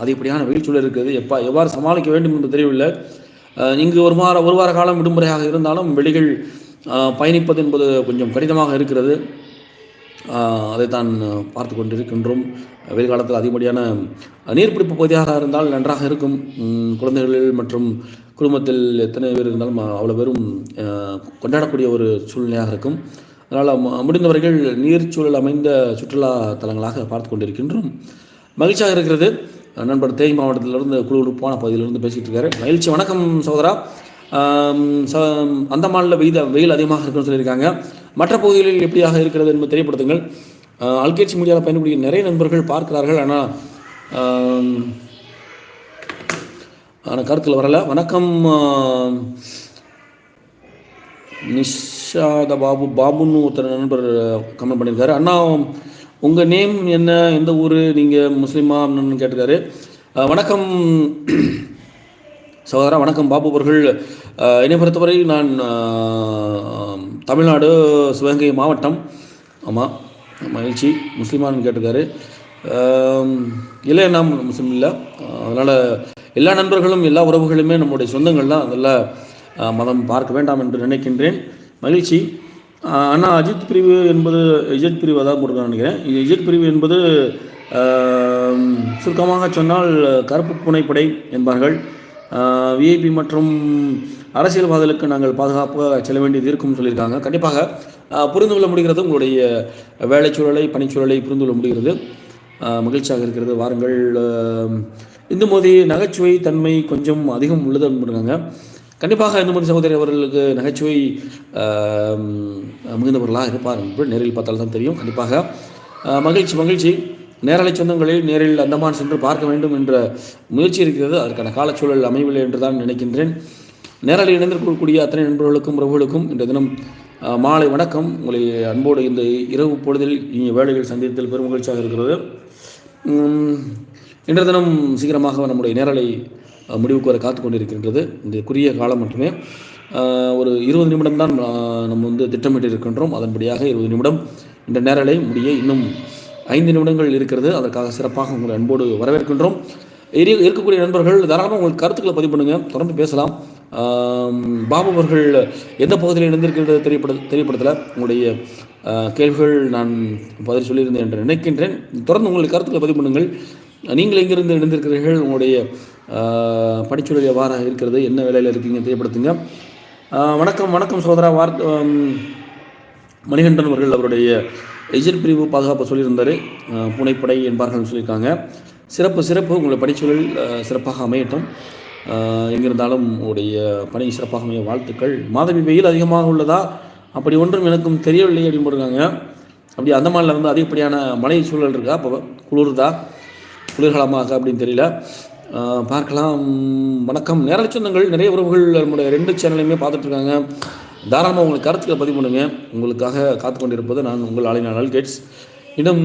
அதிகப்படியான வெயில் சூழல் இருக்குது. எப்போ எவ்வாறு சமாளிக்க வேண்டும் என்று தெரியவில்லை. இங்கு ஒரு வார ஒரு வார காலம் விடுமுறையாக இருந்தாலும் வெளிகள் பயணிப்பது என்பது கொஞ்சம் கடினமாக இருக்கிறது. அதை அதைத்தான் பார்த்து கொண்டிருக்கின்றோம். வெயில் காலத்தில் அதிகப்படியான நீர்பிடிப்பு பகுதியாக இருந்தால் நன்றாக இருக்கும். குழந்தைகள் மற்றும் குடும்பத்தில் எத்தனை பேர் இருந்தாலும் அவ்வளோ பேரும் கொண்டாடக்கூடிய ஒரு சூழ்நிலையாக இருக்கும். அதனால் முடிந்தவர்கள் நீர்ச்சூழல் அமைந்த சுற்றுலா தலங்களாக பார்த்து கொண்டிருக்கின்றோம். மகிழ்ச்சியாக இருக்கிறது. நண்பர் தேனி மாவட்டத்திலிருந்து குழு போன பகுதியிலிருந்து பேசிகிட்டு இருக்காரு. மகிழ்ச்சி. வணக்கம் சகோதரா. அந்தமானில் வெயில் வெயில் அதிகமாக இருக்குன்னு சொல்லியிருக்காங்க. மற்ற பகுதிகளில் எப்படியாக இருக்கிறது என்பது தெரியப்படுத்துங்கள். அல்கேட்சி மீடியாவில் பயன்படுத்திய நிறைய நண்பர்கள் பார்க்கிறார்கள். ஆனால் ஆனால் கருத்தில் வரலை. வணக்கம் நிஷாத பாபு பாபுன்னு ஒருத்தர் நண்பர் கமெண்ட் பண்ணியிருக்காரு. அண்ணா உங்கள் நேம் என்ன எந்த ஊர் நீங்கள் முஸ்லீமா அப்படின்னு கேட்டிருக்காரு. வணக்கம். சகோதரா வணக்கம். பாபு அவர்கள் என்னை பொறுத்தவரை நான் தமிழ்நாடு சிவகங்கை மாவட்டம். ஆமாம் மகிழ்ச்சி. முஸ்லீமான்னு கேட்டிருக்காரு. இல்லை நாம் முஸ்லீம் இல்லை. அதனால் எல்லா நண்பர்களும் எல்லா உறவுகளுமே நம்முடைய சொந்தங்கள் தான். அதெல்லாம் மதம் பார்க்க வேண்டாம் என்று நினைக்கின்றேன். மகிழ்ச்சி. ஆனால் அண்ணா அஜித் பிரிவு என்பது இஜட் பிரிவு தான் போட்டுருக்கான்னு நினைக்கிறேன். இஜட் பிரிவு என்பது சுருக்கமாக சொன்னால் கருப்பு புனைப்படை என்பார்கள். விஐபி மற்றும் அரசியல்வாதிகளுக்கு நாங்கள் பாதுகாப்பாக செல்ல வேண்டியது இருக்கும்னு சொல்லியிருக்காங்க. கண்டிப்பாக புரிந்து கொள்ள முடிகிறது உங்களுடைய வேலைச்சூழலை பணிச்சூழலை புரிந்து கொள்ள முடிகிறது. மகிழ்ச்சியாக இருக்கிறது. வாருங்கள் இந்த இந்து மோதி நகைச்சுவை தன்மை கொஞ்சம் அதிகம் உள்ளது இருக்காங்க கண்டிப்பாக இந்துமதி சகோதரி அவர்களுக்கு நகைச்சுவை மிகுந்தவர்களாக இருப்பார் என்று நேரில் பார்த்தால் தான் தெரியும். கண்டிப்பாக மகிழ்ச்சி மகிழ்ச்சி. நேரலை சொந்தங்களில் நேரில் அந்தமான் சென்று பார்க்க வேண்டும் என்ற முயற்சி இருக்கிறது. அதற்கான காலச்சூழல் அமையவில்லை என்று தான் நினைக்கின்றேன். நேரலை இணைந்திருக்கக்கூடிய அத்தனை நண்பர்களுக்கும் உறவுகளுக்கும் இன்றைய தினம் மாலை வணக்கம். உங்களை அன்போடு இந்த இரவு பொழுதில் இங்கே வேலைகள் சந்தித்தல் பெரும் மகிழ்ச்சியாக இருக்கிறது. இன்றைய தினம் சீக்கிரமாக நம்முடைய நேரலை முடிவுக்கு வர காத்து கொண்டிருக்கின்றது. இந்த குறுகிய காலம் மட்டுமே. ஒரு இருபது நிமிடம் தான் நம்ம வந்து திட்டமிட்டு இருக்கின்றோம். அதன்படியாக இருபது நிமிடம் இந்த நேரலை முடிய இன்னும் ஐந்து நிமிடங்கள் இருக்கிறது. அதற்காக சிறப்பாக உங்களை அன்போடு வரவேற்கின்றோம். இரு- இருக்கக்கூடிய நண்பர்கள் தாராளமாக உங்கள் கருத்துக்களை பதிவு பண்ணுங்கள் தொடர்ந்து பேசலாம். பாபு அவர்கள் எந்த பகுதியில் இணைந்திருக்கிறது தெரியப்பட தெரியப்படுத்தல. உங்களுடைய கேள்விகள் நான் பதில் சொல்லியிருந்தேன் என்று நினைக்கின்றேன். தொடர்ந்து உங்களுடைய கருத்துக்களை பதிவு பண்ணுங்கள். நீங்கள் எங்கிருந்து இணைந்திருக்கிறீர்கள்? உங்களுடைய பணிச்சூழல் எவ்வாறு இருக்கிறது. என்ன வேலையில் இருக்கீங்க தெரியப்படுத்துங்க. வணக்கம் வணக்கம் சோதரா வார்த் மணிகண்டன் அவர்கள் அவருடைய எஜிட் பிரிவு பாதுகாப்பு சொல்லியிருந்தார். புனைப்படை என்பார்கள் சொல்லியிருக்காங்க. சிறப்பு சிறப்பு. உங்களை பணிச்சூழல் சிறப்பாக அமையட்டும். எங்கிருந்தாலும் உங்களுடைய பணி சிறப்பாக அமைய வாழ்த்துக்கள். மாதவி வெயில் அதிகமாக உள்ளதா? அப்படி ஒன்றும் எனக்கும் தெரியவில்லை அப்படின்னு போட்டிருக்காங்க. அப்படி அந்தமானில் வந்து அதிகப்படியான மழை சூழல் இருக்கா? அப்போ குளிருதா? குளிர்காலமாக அப்படின்னு தெரியல. பார்க்கலாம். வணக்கம். நேரலை சொந்தங்கள் நிறைய உறவுகள் நம்முடைய ரெண்டு சேனலையுமே பார்த்துட்ருக்காங்க. தாராளமாக உங்களுக்கு கருத்துக்களை பதிவு பண்ணுங்கள் உங்களுக்காக காத்து கொண்டிருப்பது நான் உங்கள் ஆளின கேட்ஸ் இன்னும்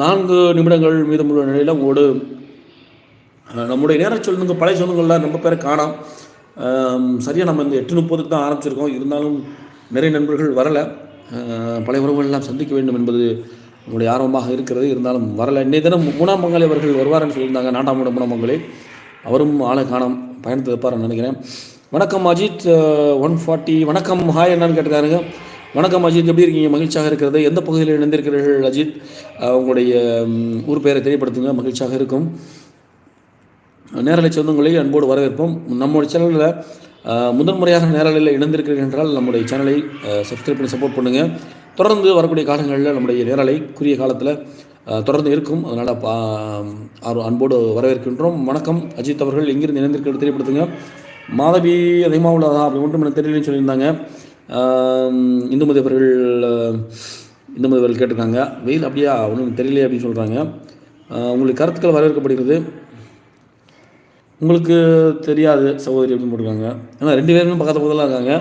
நான்கு நிமிடங்கள் மீதமுள்ள நிலையில் உங்களோடு நம்முடைய நேர சொல்லுங்க பழைய சொந்தங்கள்லாம் ரொம்ப பேரை காணாம். சரியாக நம்ம இந்த எட்டு முப்பதுக்கு தான் ஆரம்பிச்சிருக்கோம். இருந்தாலும் நிறைய நண்பர்கள் வரலை. பழைய உறவுகள்லாம் சந்திக்க வேண்டும் என்பது உங்களுடைய ஆர்வமாக இருக்கிறது. இருந்தாலும் வரல. இன்றைய தினம் மூணாமங்கலை அவர்கள் வருவார்னு சொல்லியிருந்தாங்க. நாட்டாமூட மூணாமங்கலை அவரும் ஆளை காணம் பயணத்தை இருப்பார்னு நினைக்கிறேன். வணக்கம் அஜித் ஒன் ஃபார்ட்டி. வணக்கம். ஹாய் என்னன்னு கேட்டுக்காருங்க வணக்கம் அஜித் எப்படி இருக்கீங்க? மகிழ்ச்சியாக இருக்கிறது. எந்த பகுதியில் இணைந்திருக்கிறீர்கள் அஜித்? உங்களுடைய ஊர் பெயரை தெரியப்படுத்துங்க. மகிழ்ச்சியாக இருக்கும். நேரலை சொந்தங்களை அன்போடு வரவேற்போம். நம்முடைய சேனலில் முதன்முறையாக நேரலையில் இணைந்திருக்கிறீர்கள் என்றால் நம்முடைய சேனலை சப்ஸ்கிரைப் பண்ணி சப்போர்ட் பண்ணுங்கள் தொடர்ந்து வரக்கூடிய காலங்களில் நம்முடைய நேரலை குறுகிய காலத்தில் தொடர்ந்து இருக்கும். அதனால் அன்போடு வரவேற்கின்றோம். வணக்கம். அஜித் அவர்கள் எங்கிருந்து இணைந்திருக்கிறது. தெரியப்படுத்துங்க. மாதவி அதிகமாக உள்ளதா அப்படி ஒன்றும் எனக்கு தெரியலன்னு சொல்லியிருந்தாங்க. ஆம், இந்துமதி அவர்கள் இந்துமதி அவர்கள் கேட்டிருக்காங்க. வெயில் அப்படியா? ஒன்றும் தெரியலையே அப்படின்னு சொல்கிறாங்க உங்களுக்கு கருத்துக்கள் வரவேற்கப்படுகிறது. உங்களுக்கு தெரியாது சகோதரி அப்படின்னு போட்டிருக்காங்க. ஏன்னா ரெண்டு பேருமே பக்கத்து பக்கத்தில் இருக்காங்க.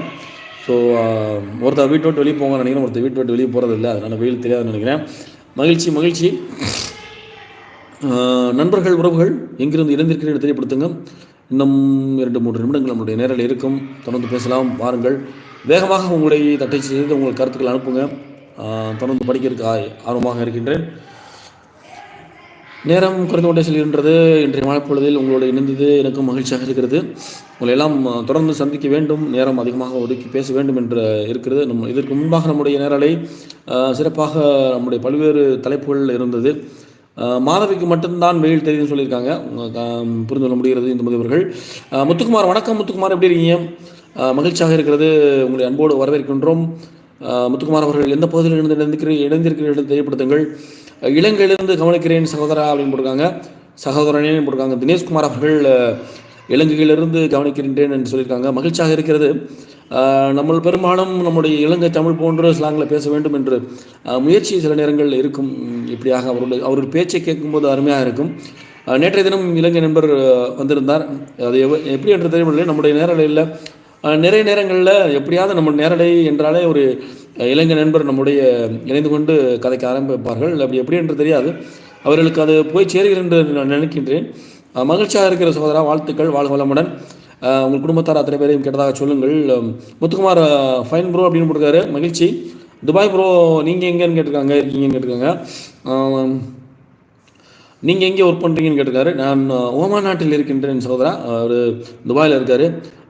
ஸோ um, ஒருத்தர் வீட்டு விட்டு வெளியே போங்க நினைக்கிறேன் ஒருத்தர் வீட்டு விட்டு வெளியே போகிறது இல்லை அதனால் வெயில் தெரியாதுன்னு நினைக்கிறேன். மகிழ்ச்சி மகிழ்ச்சி. நண்பர்கள் உறவுகள் எங்கிருந்து இணைந்திருக்கிறேன் தெரியப்படுத்துங்க. இன்னும் இரண்டு மூன்று நிமிடங்கள் நம்முடைய நேரில் இருக்கும். தொடர்ந்து பேசலாம் வாருங்கள். வேகமாக உங்களுடைய தட்டை செய்து உங்கள் கருத்துக்களை அனுப்புங்க. தொடர்ந்து படிக்கிறதுக்கு ஆ- ஆர்வமாக இருக்கின்றேன். நேரம் குறைந்த கொண்டே செல்கின்றது. இன்றைய மழைப்பொழுதில் உங்களோடு இணைந்தது எனக்கும் மகிழ்ச்சியாக இருக்கிறது. உங்களை எல்லாம் தொடர்ந்து சந்திக்க வேண்டும். நேரம் அதிகமாக ஒதுக்கி பேச வேண்டும் என்று இருக்கிறது. நம்ம இதற்கு முன்பாக நம்முடைய நேரலை சிறப்பாக நம்முடைய பல்வேறு தலைப்புகள் இருந்தது. மாதவிக்கு மட்டும்தான் வெயில் தெரியுதுன்னு சொல்லியிருக்காங்க. புரிந்து கொள்ள முடிகிறது இந்த முதியவர்கள். முத்துக்குமார் வணக்கம் முத்துக்குமார். எப்படி இருக்கீங்க? மகிழ்ச்சியாக இருக்கிறது. உங்களை அன்போடு வரவேற்கின்றோம். முத்துக்குமார் அவர்கள் எந்த பகுதியில் இணைந்து இணைந்திருக்கிறீ இணைந்திருக்கிறீர்கள் தெரியப்படுத்துங்கள். இலங்கையிலிருந்து கவனிக்கிறேன் சகோதரா அப்படின்னு போட்டிருக்காங்க. சகோதரனே போட்டிருக்காங்க. தினேஷ்குமார் அவர்கள் இலங்கையிலிருந்து கவனிக்கின்றேன் என்று சொல்லியிருக்காங்க. மகிழ்ச்சியாக இருக்கிறது. நம்ம பெரும்பாலும் நம்முடைய இலங்கை தமிழ் போன்ற ஸ்லாங்கில் பேச வேண்டும் என்று முயற்சி சில நேரங்கள் இருக்கும். இப்படியாக அவருடைய அவருடைய பேச்சை கேட்கும்போது அருமையாக இருக்கும். நேற்றைய தினம் இலங்கை நண்பர் வந்திருந்தார். அது எவ் எப்படி என்று தெரியவில்லை. நம்முடைய நேரலையில் நிறைய நேரங்களில் எப்படியாவது நம்ம நேரலை என்றாலே ஒரு அஹ், நண்பர் நம்முடைய இணைந்து கொண்டு கதைக்க ஆரம்பிப்பார்கள். அப்படி எப்படி என்று தெரியாது. அவர்களுக்கு அது போய் சேருகிறது என்று நான் நினைக்கின்றேன். மகிழ்ச்சியாக இருக்கிற சகோதரா வாழ்த்துக்கள் வாழ்க வளமுடன். உங்கள் குடும்பத்தார் அத்தனை பேரையும் கேட்டதாக சொல்லுங்கள். முத்துக்குமார் ஃபைன் ப்ரோ அப்படின்னு கொடுக்காரு மகிழ்ச்சி. துபாய் ப்ரோ நீங்கள் எங்கேன்னு கேட்டிருக்காங்க? இருக்கீங்கன்னு கேட்டிருக்காங்க. நீங்கள் எங்கே ஒர்க் பண்ணுறீங்கன்னு கேட்டிருக்காரு. நான் அஹ், ஓமான் நாட்டில் இருக்கின்றேன் சகோதரா. அவர் துபாயில் இருக்கார்.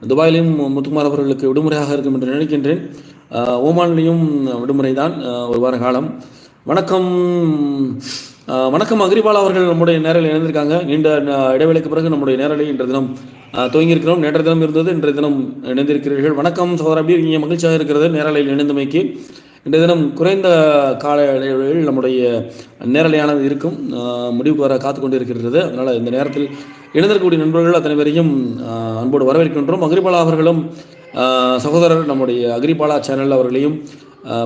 துபாயிலையும் முத்துக்குமார் அவர்களுக்கு விடுமுறையாக இருக்கும் என்று நினைக்கின்றேன். ஓமான்லேயும் விடுமுறை தான் ஒரு வார காலம். வணக்கம். வணக்கம் அக்ரிபால் அவர்கள் நம்முடைய நேரில் இணைந்திருக்காங்க. நீண்ட இடைவெளிக்கு இடைவேளைக்கு பிறகு நம்முடைய நேரலை இன்றைய தினம் துவங்கியிருக்கிறோம். நேற்றைய தினம் இருந்தது இன்றைய தினம் இணைந்திருக்கிறீர்கள். வணக்கம் சகோதரா இங்கே இருக்கீங்க மகிழ்ச்சியாக இருக்கிறது. நேரலையில் இணைந்தமைக்கு இன்றைய தினம் குறைந்த கால இடைவெளியில் நம்முடைய நேரலையானது இருக்கும். முடிவுக்கு வர காத்து கொண்டு இருக்கிறது அதனால் இந்த நேரத்தில் இணைந்திருக்கக்கூடிய நண்பர்கள் அத்தனை பேரையும் அன்போடு வரவேற்கின்றோம். அக்ரிபாலா அவர்களும் சகோதரர் நம்முடைய அக்ரிபாலா சேனல் அவர்களையும்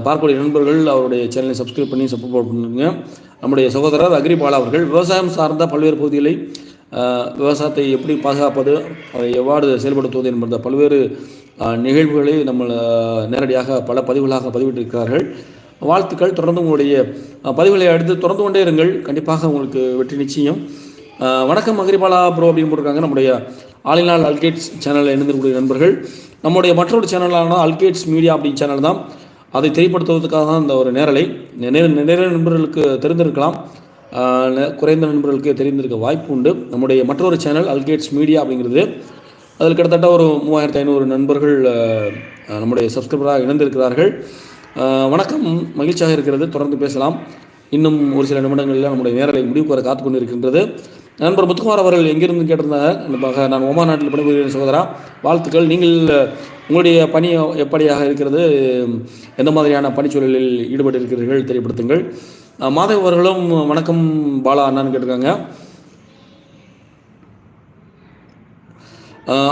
பார்க்கக்கூடிய நண்பர்கள் அவருடைய சேனலை சப்ஸ்கிரைப் பண்ணி சப்போர்ட் பண்ணுங்க. நம்முடைய சகோதரர் அக்ரிபாலா அவர்கள் விவசாயம் சார்ந்த பல்வேறு பகுதிகளை விவசாயத்தை எப்படி பாதுகாப்பது அதை எவ்வாறு செயல்படுத்துவது என்பது பல்வேறு நிகழ்வுகளை நம்ம நேரடியாக பல பதிவுகளாக பதிவிட்டிருக்கிறார்கள். வாழ்த்துக்கள். தொடர்ந்து உங்களுடைய பதிவுகளை அடுத்து தொடர்ந்து கொண்டே இருங்கள். கண்டிப்பாக உங்களுக்கு வெற்றி நிச்சயம். வணக்கம் அகிரிபாலா ப்ரோ அப்படின்னு போட்டிருக்காங்க. நம்முடைய ஆளினால் அல்கேட்ஸ் சேனலில் இணைந்திருக்கக்கூடிய நண்பர்கள் நம்முடைய மற்றொரு சேனலான அல்கேட்ஸ் மீடியா அப்படி சேனல் தான். அதை தெரியப்படுத்துவதற்காக தான் இந்த ஒரு நேரலை. நிறைய நண்பர்களுக்கு தெரிந்திருக்கலாம். குறைந்த நண்பர்களுக்கு தெரிந்திருக்க வாய்ப்பு உண்டு. நம்முடைய மற்றொரு சேனல் அல்கேட்ஸ் மீடியா அப்படிங்கிறது. அதில் கிட்டத்தட்ட ஒரு மூவாயிரத்து ஐநூறு நண்பர்கள் நம்முடைய சப்ஸ்கிரைபராக இணைந்திருக்கிறார்கள். வணக்கம். மகிழ்ச்சியாக இருக்கிறது. தொடர்ந்து பேசலாம். இன்னும் ஒரு சில நிமிடங்களில் நம்முடைய நேரலை முடிவுக்கு வர காத்து கொண்டு இருக்கின்றது நண்பர் முத்துக்குமார் அவர்கள் எங்கிருந்து கேட்டிருந்தாங்க கண்டிப்பாக நான் ஒமா நாட்டில் பணிபுரிகிறேன் சகோதரா வாழ்த்துக்கள். நீங்கள் உங்களுடைய பணி எப்படியாக இருக்கிறது? எந்த மாதிரியான பணிச்சூழலில் ஈடுபட்டு இருக்கிறீர்கள் தெரியப்படுத்துங்கள் மாதவ் அவர்களும் வணக்கம் பாலா அண்ணான்னு கேட்டிருக்காங்க.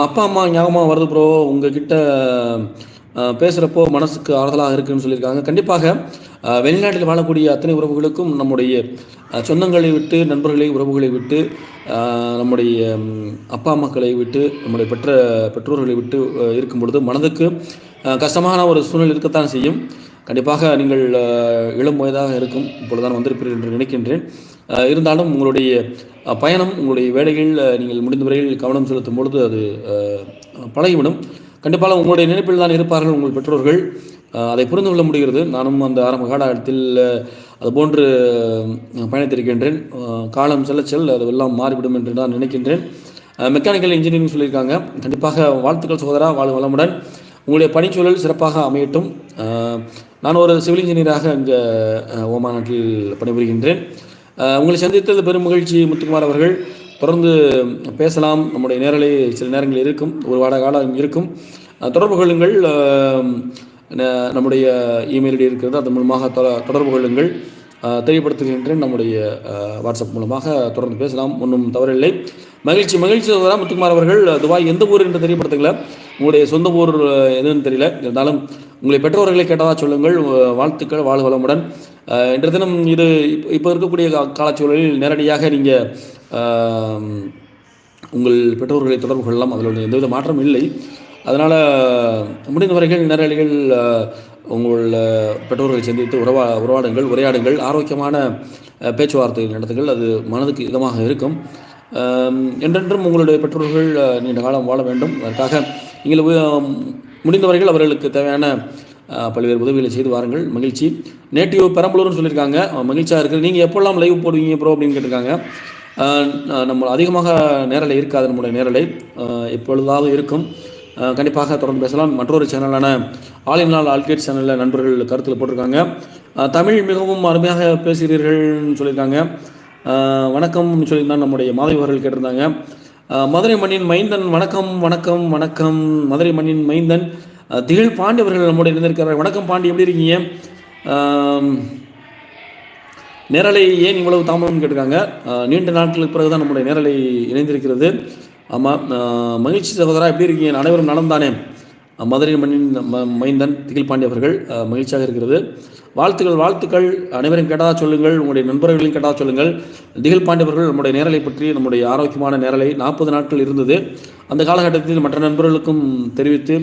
அப்பா அம்மா ஞாபகமாக வருது ப்ரோ உங்ககிட்ட பேசுகிறப்போ மனசுக்கு ஆறுதலாக இருக்குன்னு சொல்லியிருக்காங்க. கண்டிப்பாக வெளிநாட்டில் வாழக்கூடிய அத்தனை உறவுகளுக்கும் நம்முடைய சொந்தங்களை விட்டு நண்பர்களை உறவுகளை விட்டு நம்முடைய அப்பா அம்மாக்களை விட்டு நம்முடைய பெற்ற பெற்றோர்களை விட்டு இருக்கும் பொழுது மனதுக்கு கஷ்டமான ஒரு சூழ்நிலை இருக்கத்தான் செய்யும். கண்டிப்பாக நீங்கள் இளம் வயதாக இருக்கும் இப்பொழுதுதான் வந்திருப்பீர்கள் என்று நினைக்கின்றேன். இருந்தாலும் உங்களுடைய பயணம் உங்களுடைய வேலைகள் நீங்கள் முடிந்த வரையில் கவனம் செலுத்தும் பொழுது அது பழகிவிடும். கண்டிப்பாக உங்களுடைய நினைப்பில் தான் இருப்பார்கள் உங்கள் பெற்றோர்கள். அதை புரிந்து கொள்ள முடிகிறது. நானும் அந்த ஆரம்ப காலத்தில் அதுபோன்று பயணித்திருக்கின்றேன். காலம் செல்ல செல்ல அது எல்லாம் மாறிவிடும் என்று நான் நினைக்கின்றேன். மெக்கானிக்கல் இன்ஜினியரிங் சொல்லியிருக்காங்க. கண்டிப்பாக வாழ்த்துக்கள் சகோதரா வாழ் வளமுடன். உங்களுடைய பணிச்சூழல் சிறப்பாக அமையட்டும். நான் ஒரு சிவில் இன்ஜினியராக இங்கே ஓமா நாட்டில் பணிபுரிகின்றேன். உங்களை சந்தித்தது பெரும் மகிழ்ச்சி முத்துக்குமார் அவர்கள். தொடர்ந்து பேசலாம். நம்முடைய நேரலை சில நேரங்களில் இருக்கும். ஒரு வார காலம் இருக்கும். தொடர்பு கொள்ளுங்கள். நம்முடைய இமெயில் ஐடி இருக்கிறது. அதன் மூலமாக தொடர்பு கொள்ளுங்கள். தெரியப்படுத்துகின்றேன் நம்முடைய வாட்ஸ்அப் மூலமாக தொடர்ந்து பேசலாம். ஒன்றும் தவறில்லை. மகிழ்ச்சி மகிழ்ச்சி சகோதரா முத்துக்குமார் அவர்கள். துபாய் எந்த ஊர் என்று தெரியப்படுத்துங்கள உங்களுடைய சொந்த ஊர் எதுன்னு தெரியல. இருந்தாலும் உங்களை பெற்றோர்களை கேட்டதாக சொல்லுங்கள். வாழ்த்துக்கள் வாழ் வளமுடன். இன்று இன்றைய தினம் இது இப்போ இப்போ இருக்கக்கூடிய காலச்சூழலில் நேரடியாக நீங்கள் உங்கள் பெற்றோர்களை தொடர்பு கொள்ளலாம். அதில் எந்தவித மாற்றம் இல்லை. அதனால் முடிந்த வரைகள் நேரடிகள் அஹ், உங்கள் பெற்றோர்களை சந்தித்து உறவா உறவாடுங்கள் உரையாடுங்கள். ஆரோக்கியமான பேச்சுவார்த்தைகள் பேச்சுவார்த்தை நடத்துங்கள். அது மனதுக்கு இதமாக இருக்கும். என்றென்றும் உங்களுடைய பெற்றோர்கள் நீண்ட காலம் வாழ வேண்டும். அதற்காக நீங்கள் முடிந்தவரைகள் அவர்களுக்கு தேவையான பல்வேறு உதவிகளை செய்து வாருங்கள். மகிழ்ச்சி. நேட்டிவ் பெரம்பலூர்னு சொல்லியிருக்காங்க. மகிழ்ச்சியாக இருக்குது நீங்கள் எப்போல்லாம் லைவ் போடுவீங்க ப்ரோ அப்படின்னு கேட்டிருக்காங்க. நம்ம அதிகமாக நேரலை இருக்காது. நம்முடைய நேரலை எப்பொழுதாவது இருக்கும். கண்டிப்பாக தொடர்ந்து பேசலாம். மற்றொரு சேனலான ஆலின் நாள் ஆல்கேட் சேனலில் நண்பர்கள் கருத்தில் போட்டிருக்காங்க. தமிழ் மிகவும் அருமையாக பேசுகிறீர்கள்னு சொல்லியிருக்காங்க. வணக்கம்னு சொல்லியிருந்தான் நம்முடைய மாதவி அவர்கள் கேட்டிருந்தாங்க. மதுரை மண்ணின் மைந்தன் வணக்கம் வணக்கம் வணக்கம். மதுரை மண்ணின் மைந்தன் திகில் திகழ் பாண்டி அவர்கள் நம்முடைய இருந்திருக்கிறார் வணக்கம் பாண்டி எப்படி இருக்கீங்க? நேரலை ஏன் இவ்வளவு தாமதம் கேட்டிருக்காங்க. நீண்ட நாட்களுக்கு பிறகு தான் நம்முடைய நேரலை இணைந்திருக்கிறது. ஆமாம் மகிழ்ச்சி சகோதரா எப்படி இருக்கீங்க? அனைவரும் நடந்தானே மதுரை மண்ணின் ம- மைந்தன் திகில் பாண்டியவர்கள் மகிழ்ச்சியாக இருக்கிறது. வாழ்த்துக்கள் வாழ்த்துக்கள். அனைவரும் கேட்டதாக சொல்லுங்கள். உங்களுடைய நண்பர்களையும் கேட்டதாக சொல்லுங்கள். திகில் பாண்டியவர்கள் நம்முடைய நேரலை பற்றி நம்முடைய ஆரோக்கியமான நேரலை நாற்பது நாட்கள் இருந்தது. அந்த காலகட்டத்தில் மற்ற நண்பர்களுக்கும் தெரிவித்து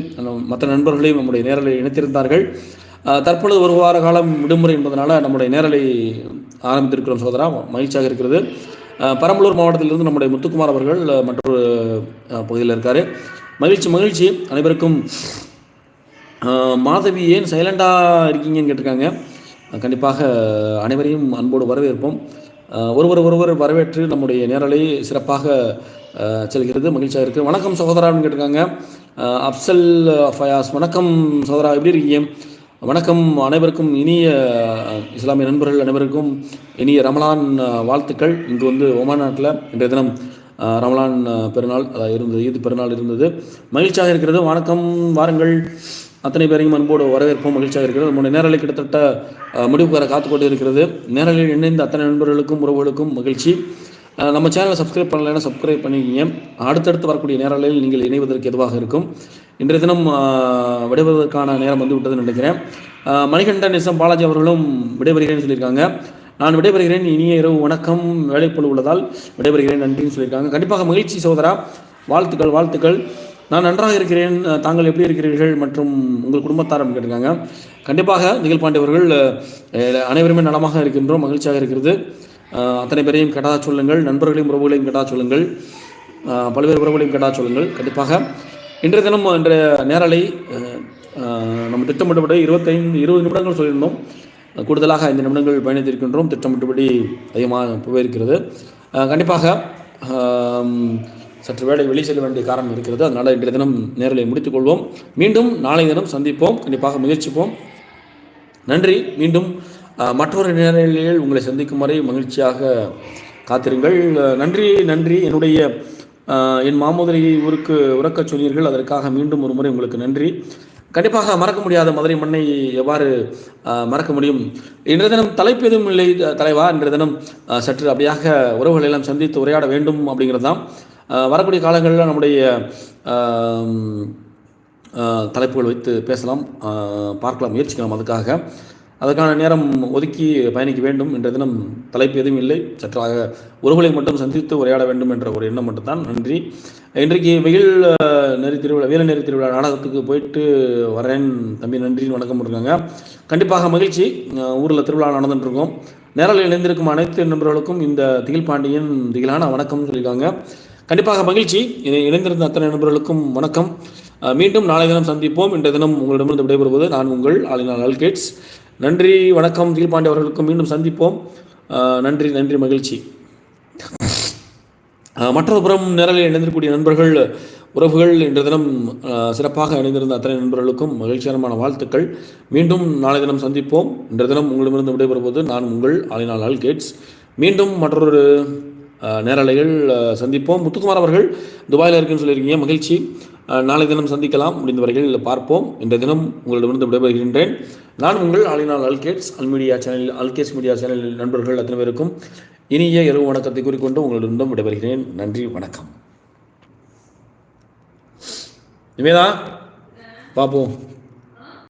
மற்ற நண்பர்களையும் நம்முடைய நேரலை இணைத்திருந்தார்கள். தற்பொழுது ஒரு வார காலம் விடுமுறை என்பதனால் நம்முடைய நேரலை ஆரம்பித்திருக்கிறோம் சோதரா மகிழ்ச்சியாக இருக்கிறது. பெரம்பலூர் மாவட்டத்திலிருந்து நம்முடைய முத்துக்குமார் அவர்கள் மற்றொரு பகுதியில் இருக்கார். மகிழ்ச்சி மகிழ்ச்சி அனைவருக்கும். மாதவி ஏன் சைலண்டாக இருக்கீங்கன்னு கேட்டிருக்காங்க. கண்டிப்பாக அனைவரையும் அன்போடு வரவேற்போம். ஒருவர் ஒருவர் வரவேற்று நம்முடைய நேரலை சிறப்பாக செல்கிறது. மகிழ்ச்சியாக இருக்குது வணக்கம் சகோதரான்னு கேட்டிருக்காங்க. அப்சல் ஃபயாஸ். வணக்கம் சகோதரா. எப்படி இருக்கீங்க? வணக்கம் அனைவருக்கும் இனிய இஸ்லாமிய நண்பர்கள் அனைவருக்கும் இனிய ரமலான் வாழ்த்துக்கள். இங்கு வந்து ஒமான் நாட்டில் இன்றைய தினம் ரமலான் பெருநாள் இருந்தது ஈது பெருநாள் இருந்தது. மகிழ்ச்சியாக இருக்கிறது. வணக்கம் வாருங்கள். அத்தனை பேரையும் அன்போடு வரவேற்போம். மகிழ்ச்சியாக இருக்கிறது. நம்முடைய நேரலை கிட்டத்தட்ட அஹ், முடிவுக்கு வர இருக்கிறது. நேரலில் இணைந்த அத்தனை நண்பர்களுக்கும் உறவுகளுக்கும் மகிழ்ச்சி. நம்ம சேனலை சப்ஸ்கிரைப் பண்ணலைன்னா சப்ஸ்கிரைப் பண்ணிக்கிங்க. அடுத்தடுத்து வரக்கூடிய நேரலையில் நீங்கள் இணைவதற்கு எதுவாக இருக்கும்? இன்றைய தினம் விடைபெறுவதற்கான நேரம் வந்து விட்டதுன்னு நினைக்கிறேன் மணிகண்டன் எஸ் பாலாஜி அவர்களும் விடைபெறுகிறேன்னு சொல்லியிருக்காங்க. நான் விடைபெறுகிறேன். இனிய இரவு வணக்கம். வேலைப்பழு உள்ளதால் விடைபெறுகிறேன். நன்றின்னு சொல்லியிருக்காங்க. கண்டிப்பாக மகிழ்ச்சி சோதரா. வாழ்த்துக்கள் வாழ்த்துக்கள். நான் நன்றாக இருக்கிறேன். தாங்கள் எப்படி இருக்கிறீர்கள் மற்றும் உங்கள் குடும்பத்தாரம் கேட்டிருக்காங்க. கண்டிப்பாக நிகழ் பாண்டியவர்கள் அனைவருமே நலமாக இருக்கின்றோம். மகிழ்ச்சியாக இருக்கிறது. அத்தனை பேரையும் கேட்டதா சொல்லுங்கள். நண்பர்களையும் உறவுகளையும் கேட்டால் சொல்லுங்கள். பல்வேறு உறவுகளையும் கேட்டால் சொல்லுங்கள். கண்டிப்பாக இன்றைய தினம் என்ற நேரலை நம்ம திட்டமிட்டபடி இருபத்தைந்து இருபது நிமிடங்கள் சொல்லியிருந்தோம். கூடுதலாக ஐந்து நிமிடங்கள் பயணித்திருக்கின்றோம். திட்டமிட்டபடி அதிகமாக போயிருக்கிறது. கண்டிப்பாக சற்று வேலை வெளியே செல்ல வேண்டிய காரணம் இருக்கிறது. அதனால் இன்றைய தினம் நேரலை முடித்துக்கொள்வோம் மீண்டும் நாளை தினம் சந்திப்போம். கண்டிப்பாக முயற்சிப்போம். நன்றி. மீண்டும் மற்றொரு நேரலையில் உங்களை சந்திக்கும் வரை மகிழ்ச்சியாக காத்திருங்கள். நன்றி நன்றி. என்னுடைய என் மாமோதரியை ஊருக்கு உறக்கச் சொன்னீர்கள். அதற்காக மீண்டும் ஒரு முறை உங்களுக்கு நன்றி. கண்டிப்பாக மறக்க முடியாத மதுரை மண்ணை எவ்வாறு மறக்க முடியும்? இன்றைய தினம் தலைப்பு எதுவும் இல்லை தலைவா? இன்றைய தினம் சற்று அப்படியாக உறவுகளை எல்லாம் சந்தித்து உரையாட வேண்டும் அப்படிங்கிறது தான். வரக்கூடிய காலங்களில் நம்முடைய தலைப்புகள் வைத்து பேசலாம் பார்க்கலாம் முயற்சிக்கலாம் அதுக்காக. அதற்கான நேரம் ஒதுக்கி பயணிக்க வேண்டும் என்ற தினம் தலைப்பு எதுவும் இல்லை. சற்றாக உறவுகளை மட்டும் சந்தித்து உரையாட வேண்டும் என்ற ஒரு எண்ணம் மட்டும்தான். நன்றி. இன்றைக்கு வெயில் நெறி திருவிழா வீர நெறி திருவிழா நாடகத்துக்கு போயிட்டு வரேன். தம்பி நன்றின்னு வணக்கம் இருக்காங்க கண்டிப்பாக மகிழ்ச்சி. ஊரில் திருவிழா நடந்துட்டுருக்கோம். நேரில் இணைந்திருக்கும் அனைத்து நண்பர்களுக்கும் இந்த திகில் பாண்டியன் திகிலான வணக்கம் சொல்லியிருக்காங்க. கண்டிப்பாக மகிழ்ச்சி. இதை இணைந்திருந்த அத்தனை நண்பர்களுக்கும் வணக்கம். மீண்டும் நாளை தினம் சந்திப்போம். இன்றைய தினம் உங்களிடமிருந்து விடைபெறுவது நான் உங்கள் ஆலினால் அல்கேட்ஸ் நன்றி வணக்கம் தீல்பாண்டி அவர்களுக்கும் மீண்டும் சந்திப்போம். நன்றி நன்றி மகிழ்ச்சி. மற்றொரு புறம் நிரலில் இணைந்திருக்கக்கூடிய நண்பர்கள் உறவுகள் இன்றைய தினம் சிறப்பாக இணைந்திருந்த அத்தனை நண்பர்களுக்கும் மகிழ்ச்சிகரமான வாழ்த்துக்கள். மீண்டும் நாளை தினம் சந்திப்போம். இன்றைய தினம் உங்களிடமிருந்து விடைபெறுவது நான் உங்கள் ஆளினால் ஆல் கேட்ஸ். மீண்டும் மற்றொரு நேரலைகள் சந்திப்போம். முத்துக்குமார் அவர்கள் துபாயில் இருக்குன்னு சொல்லியிருக்கீங்க மகிழ்ச்சி. நாளை தினம் சந்திக்கலாம். முடிந்த வரையில் பார்ப்போம். இந்த தினம் உங்களிடமிருந்து விடைபெறுகின்றேன். நான் உங்கள் ஆளினால் அல்கேட்ஸ் அல்மீடியா சேனலில் அல்கேட்ஸ் மீடியா சேனலில் நண்பர்கள் அத்தனை பேருக்கும் இனிய இரவு வணக்கத்தை கூறிக்கொண்டு உங்களிடமிருந்தும் விடைபெறுகிறேன். நன்றி வணக்கம். நிவேதா பார்ப்போம்.